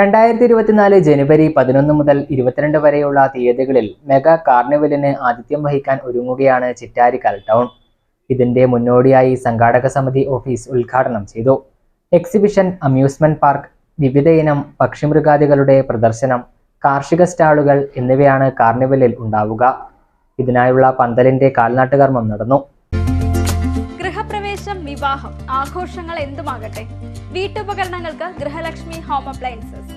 രണ്ടായിരത്തി ഇരുപത്തിനാല് ജനുവരി പതിനൊന്ന് മുതൽ ഇരുപത്തിരണ്ട് വരെയുള്ള തീയതികളിൽ മെഗാ കാർണിവലിന് ആതിഥ്യം വഹിക്കാൻ ഒരുങ്ങുകയാണ് ചിറ്റാരിക്കൽ ടൗൺ. ഇതിന്റെ മുന്നോടിയായി സംഘാടക സമിതി ഓഫീസ് ഉദ്ഘാടനം ചെയ്തു. എക്സിബിഷൻ അമ്യൂസ്മെന്റ് പാർക്ക് വിവിധയിനം പക്ഷിമൃഗാദികളുടെ പ്രദർശനം കാർഷിക സ്റ്റാളുകൾ എന്നിവയാണ് കാർണിവലിൽ ഉണ്ടാവുക. ഇതിനായുള്ള പന്തലിന്റെ കാൽനാട്ടുകർമ്മം നടന്നു. ഗൃഹപ്രവേശം വിവാഹം ആഘോഷങ്ങൾ എന്തുമാകട്ടെ? വീട്ടുപകരണങ്ങൾക്ക് ഗൃഹലക്ഷ്മി ഹോം അപ്ലയൻസസ്.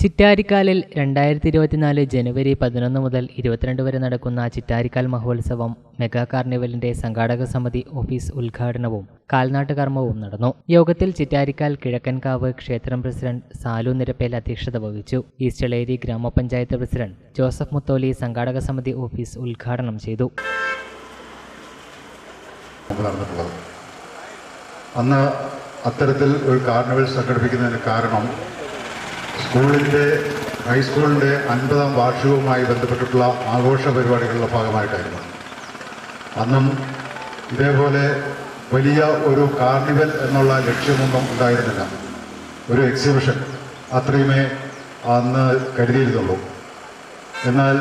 ചിറ്റാരിക്കാലിൽ രണ്ടായിരത്തി ഇരുപത്തിനാല് ജനുവരി പതിനൊന്ന് മുതൽ ഇരുപത്തിരണ്ട് വരെ നടക്കുന്ന ചിറ്റാരിക്കാൽ മഹോത്സവം മെഗാ കാർണിവലിന്റെ സംഘാടക സമിതി ഓഫീസ് ഉദ്ഘാടനവും കാൽനാട്ട് കർമ്മവും നടന്നു. യോഗത്തിൽ ചിറ്റാരിക്കാൽ കിഴക്കൻകാവ് ക്ഷേത്രം പ്രസിഡന്റ് സാലു നിരപ്പേൽ അധ്യക്ഷത വഹിച്ചു. ഈസ്റ്റളേരി ഗ്രാമപഞ്ചായത്ത് പ്രസിഡന്റ് ജോസഫ് മുത്തോലി സംഘാടക സമിതി ഓഫീസ് ഉദ്ഘാടനം ചെയ്തു. അന്ന് അത്തരത്തിൽ ഒരു കാർണിവൽ സംഘടിപ്പിക്കുന്നതിന് കാരണം സ്കൂളിന്റെ ഹൈസ്കൂളിന്റെ അൻപതാം വാർഷികവുമായി ബന്ധപ്പെട്ടിട്ടുള്ള ആഘോഷ പരിപാടികളുടെ ഭാഗമായിട്ടായിരുന്നു. അന്നും ഇതേപോലെ വലിയ ഒരു കാർണിവൽ എന്നുള്ള ലക്ഷ്യമൊന്നും ഉണ്ടായിരുന്നില്ല. ഒരു എക്സിബിഷൻ അത്രയുമേ അന്ന് കരുതിയിരുന്നുള്ളൂ. എന്നാൽ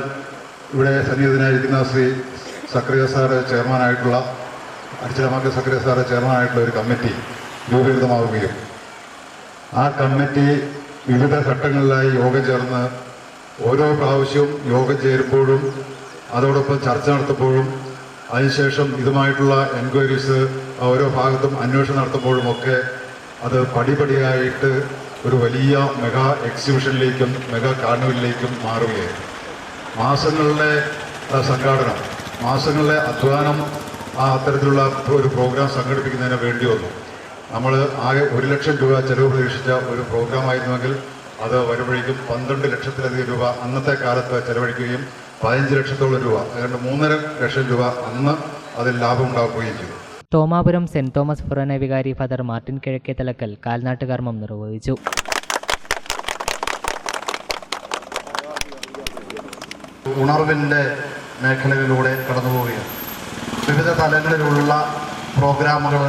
ഇവിടെ സന്നിഹിതനായിരിക്കുന്ന ശ്രീ സക്രിയ സാറ് ചെയർമാനായിട്ടുള്ള അടിച്ചലമാക്ക സക്രിയ സാറ് ചെയർമാനായിട്ടുള്ള ഒരു കമ്മിറ്റി രൂപീകൃതമാവുകയും ആ കമ്മിറ്റി വിവിധ ഘട്ടങ്ങളിലായി യോഗം ചേർന്ന് ഓരോ പ്രാവശ്യവും യോഗം ചേരുമ്പോഴും അതോടൊപ്പം ചർച്ച നടത്തുമ്പോഴും അതിനുശേഷം ഇതുമായിട്ടുള്ള എൻക്വയറീസ് ഓരോ ഭാഗത്തും അന്വേഷണം നടത്തുമ്പോഴും ഒക്കെ അത് പടിപടിയായിട്ട് ഒരു വലിയ മെഗാ എക്സിബിഷനിലേക്കും മെഗാ കാർണിവലിലേക്കും മാറുകയായിരുന്നു. മാസങ്ങളിലെ സംഘാടനം മാസങ്ങളിലെ അധ്വാനം ആ അത്തരത്തിലുള്ള ഒരു പ്രോഗ്രാം സംഘടിപ്പിക്കുന്നതിന് വേണ്ടി വന്നു. നമ്മൾ ആകെ ഒരു ലക്ഷം രൂപ ചെലവ് പ്രതീക്ഷിച്ച ഒരു പ്രോഗ്രാം ആയിരുന്നുവെങ്കിൽ അത് വരുമ്പോഴേക്കും പന്ത്രണ്ട് ലക്ഷത്തിലധികം രൂപ അന്നത്തെ കാലത്ത് ചെലവഴിക്കുകയും പതിനഞ്ച് ലക്ഷത്തോളം രൂപ ഏതാണ്ട് മൂന്നര ലക്ഷം രൂപ അന്ന് അതിൽ ലാഭം ഉണ്ടാക്കുകയും ചെയ്തു. തോമാപുരം സെന്റ് തോമസ് ഫുറന വികാരി ഫാദർ മാർട്ടിൻ കിഴക്കേ തലക്കൽ കാൽനാട്ട് കർമ്മം നിർവഹിച്ചു. ഉണർവിന്റെ മേഖലകളിലൂടെ കടന്നുപോവുകയാണ്. വിവിധ തലങ്ങളിലുള്ള പ്രോഗ്രാമുകൾ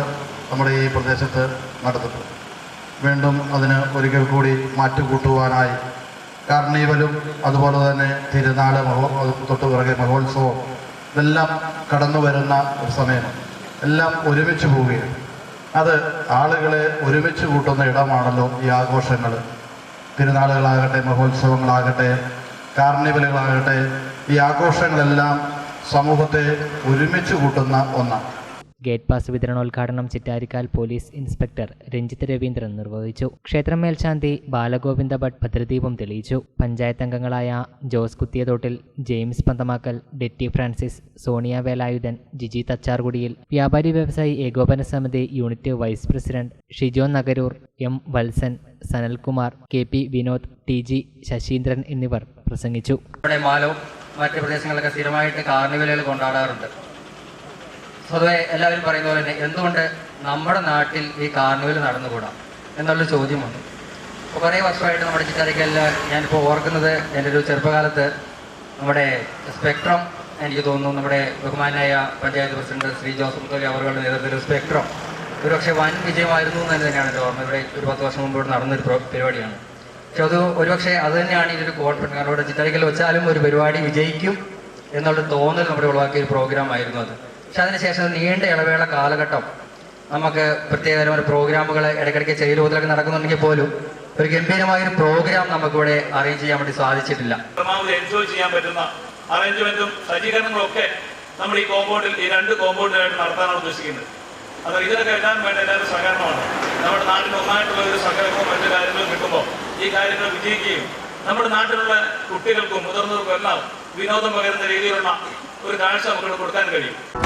നമ്മുടെ ഈ പ്രദേശത്ത് നടത്തുന്നു വീണ്ടും അതിന് ഒരിക്കൽ കൂടി മാറ്റുകൂട്ടുവാനായി കാർണിവലും അതുപോലെ തന്നെ തിരുനാൾ മഹോ തൊട്ട് പിറകെ മഹോത്സവം ഇതെല്ലാം കടന്നു വരുന്ന ഒരു സമയം. എല്ലാം ഒരുമിച്ച് പോവുകയാണ്. അത് ആളുകളെ ഒരുമിച്ച് കൂട്ടുന്ന ഇടമാണല്ലോ ഈ ആഘോഷങ്ങൾ. തിരുനാളുകളാകട്ടെ മഹോത്സവങ്ങളാകട്ടെ കാർണിവലുകളാകട്ടെ ഈ ആഘോഷങ്ങളെല്ലാം സമൂഹത്തെ ഒരുമിച്ച് കൂട്ടുന്ന ഒന്നാണ്. ഗേറ്റ് പാസ് വിതരണോദ്ഘാടനം ചിറ്റാരിക്കാൽ പോലീസ് ഇൻസ്പെക്ടർ രഞ്ജിത്ത് രവീന്ദ്രൻ നിർവഹിച്ചു. ക്ഷേത്രം മേൽശാന്തി ബാലഗോവിന്ദ ഭട്ട് ഭദ്രദീപം തെളിയിച്ചു. പഞ്ചായത്ത് അംഗങ്ങളായ ജോസ് കുത്തിയതോട്ടിൽ ജെയിംസ് പന്തമാക്കൽ ഡെറ്റി ഫ്രാൻസിസ് സോണിയ വേലായുധൻ ജിജി തച്ചാർകുടിയിൽ വ്യാപാരി വ്യവസായി ഏകോപന സമിതി unit vice president Shijo Nagaroor M Vatsan Sanalkumar K P Vinod T G Sasheendran എന്നിവർ പ്രസംഗിച്ചു. മാലവും മറ്റ് പ്രദേശങ്ങളിലൊക്കെ സ്ഥിരമായിട്ട് കാർണിവലുകൾ കൊണ്ടാടാറുണ്ട്. പൊതുവെ എല്ലാവരും പറയുന്ന പോലെ തന്നെ എന്തുകൊണ്ട് നമ്മുടെ നാട്ടിൽ ഈ കാർണിവൽ നടന്നുകൂടാ എന്നുള്ളൊരു ചോദ്യം വന്നു അപ്പോൾ കുറേ വർഷമായിട്ട് നമ്മുടെ ചിറ്റാരിക്കലിൽ ഞാനിപ്പോൾ ഓർക്കുന്നത് എന്റെ ഒരു ചെറുപ്പകാലത്ത് നമ്മുടെ സ്പെക്ട്രം എനിക്ക് തോന്നുന്നു നമ്മുടെ ബഹുമാനായ പഞ്ചായത്ത് പ്രസിഡന്റ് ശ്രീ ജോസഫ് മുത്തോലി അവരുടെ നേതൃത്വത്തിൽ സ്പെക്ട്രം. ഒരുപക്ഷെ വൻ വിജയമായിരുന്നു എന്ന് തന്നെയാണ് എന്റെ ഓർമ്മ. ഇവിടെ ഒരു പത്ത് വർഷം മുമ്പോട്ട് നടന്നൊരു പരിപാടിയാണ്. പക്ഷെ അത് ഒരുപക്ഷെ അത് തന്നെയാണ് ഇതിലൊരു കോൺഫിഡൻസ് കാരണം ഇവിടെ ചിറ്റാരിക്കൽ വെച്ചാലും ഒരു പരിപാടി വിജയിക്കും എന്നുള്ള തോന്നൽ നമ്മുടെ ഉളവാക്കിയ ഒരു പ്രോഗ്രാം ആയിരുന്നു അത്. പക്ഷെ അതിനുശേഷം നീണ്ട ഇളവേള കാലഘട്ടം. നമുക്ക് പ്രത്യേകതരം ഒരു പ്രോഗ്രാമുകൾ ഇടയ്ക്കിടയ്ക്ക് ചെയ്യലൂതിലൊക്കെ നടക്കുന്നുണ്ടെങ്കിൽ പോലും ഒരു ഗംഭീരമായ ഒരു പ്രോഗ്രാം നമുക്കിവിടെ അറേഞ്ച് ചെയ്യാൻ വേണ്ടി സാധിച്ചിട്ടില്ല. എൻജോയ് ചെയ്യാൻ പറ്റുന്ന അറേഞ്ച്മെന്റും സജ്ജീകരണങ്ങളും ഒക്കെ നമ്മൾ ഈ കോമ്പൗണ്ടിൽ ഈ രണ്ട് കോമ്പൗണ്ടിലായിട്ട് നടത്താനാണ് ഉദ്ദേശിക്കുന്നത്. അത് ഇതിനൊക്കെ എല്ലാം വേണ്ട എല്ലാവരും സഹകരണമാണ്. നമ്മുടെ നാട്ടിൽ ഒന്നായിട്ടുള്ള ഒരു സഹകരണവും മറ്റു കാര്യങ്ങളും കിട്ടുമ്പോൾ ഈ കാര്യങ്ങൾ വിജയിക്കുകയും നമ്മുടെ നാട്ടിലുള്ള കുട്ടികൾക്കും മുതിർന്നവർക്കും എല്ലാം വിനോദം പകരുന്ന രീതിയിലുള്ള ഒരു കാഴ്ച നമുക്ക് കൊടുക്കാൻ കഴിയും.